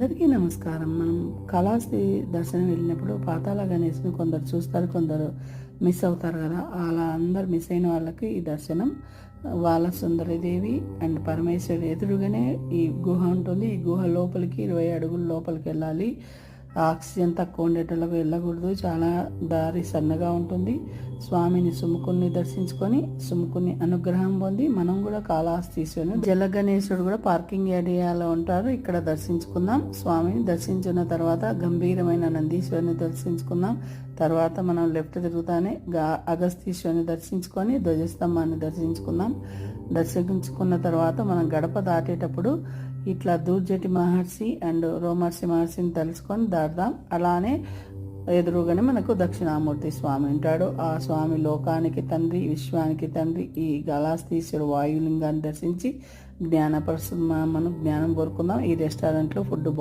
అందరికీ నమస్కారం. మనం కళాస్తి దర్శనం వెళ్ళినప్పుడు పాతాళ గణేష్ని కొందరు చూస్తారు కొందరు మిస్ అవుతారు కదా. అలా అందరు మిస్ అయిన వాళ్ళకి ఈ దర్శనం వాళ్ళ సుందరదేవి అండ్ పరమేశ్వరి ఎదురుగానే ఈ గుహ ఉంటుంది. ఈ గుహ లోపలికి ఇరవై అడుగుల లోపలికి వెళ్ళాలి. ఆక్సిజన్ తక్కువ ఉండేటోళ్ళకు వెళ్ళకూడదు. చాలా దారి సన్నగా ఉంటుంది. స్వామిని సుముకుని దర్శించుకొని సుముకుని అనుగ్రహం పొంది మనం కూడా కాళహస్తీశ్వరుని జల గణేశుడు కూడా పార్కింగ్ ఏరియాలో ఉంటారు. ఇక్కడ దర్శించుకుందాం. స్వామిని దర్శించిన తర్వాత గంభీరమైన నందీశ్వరిని దర్శించుకుందాం. తర్వాత మనం లెఫ్ట్ తిరుగుతానే గా అగస్తీశ్వరుని దర్శించుకొని ధ్వజస్తంభాన్ని దర్శించుకుందాం. దర్శించుకున్న తర్వాత మనం గడప దాటేటప్పుడు ఇట్లా దూర్జటి మహర్షి అండ్ రోమర్షి మహర్షిని తెలుసుకొని దాడదాం అలానే ఎదురుగానే మనకు దక్షిణామూర్తి స్వామి ఉంటాడు. ఆ స్వామి లోకానికి తండ్రి విశ్వానికి తండ్రి ఈ గలాస్తీశ్వరు వాయులింగాన్ని దర్శించి జ్ఞానపరచు మనం జ్ఞానం కోరుకుందాం. ఈ రెస్టారెంట్లో ఫుడ్ బాగుంది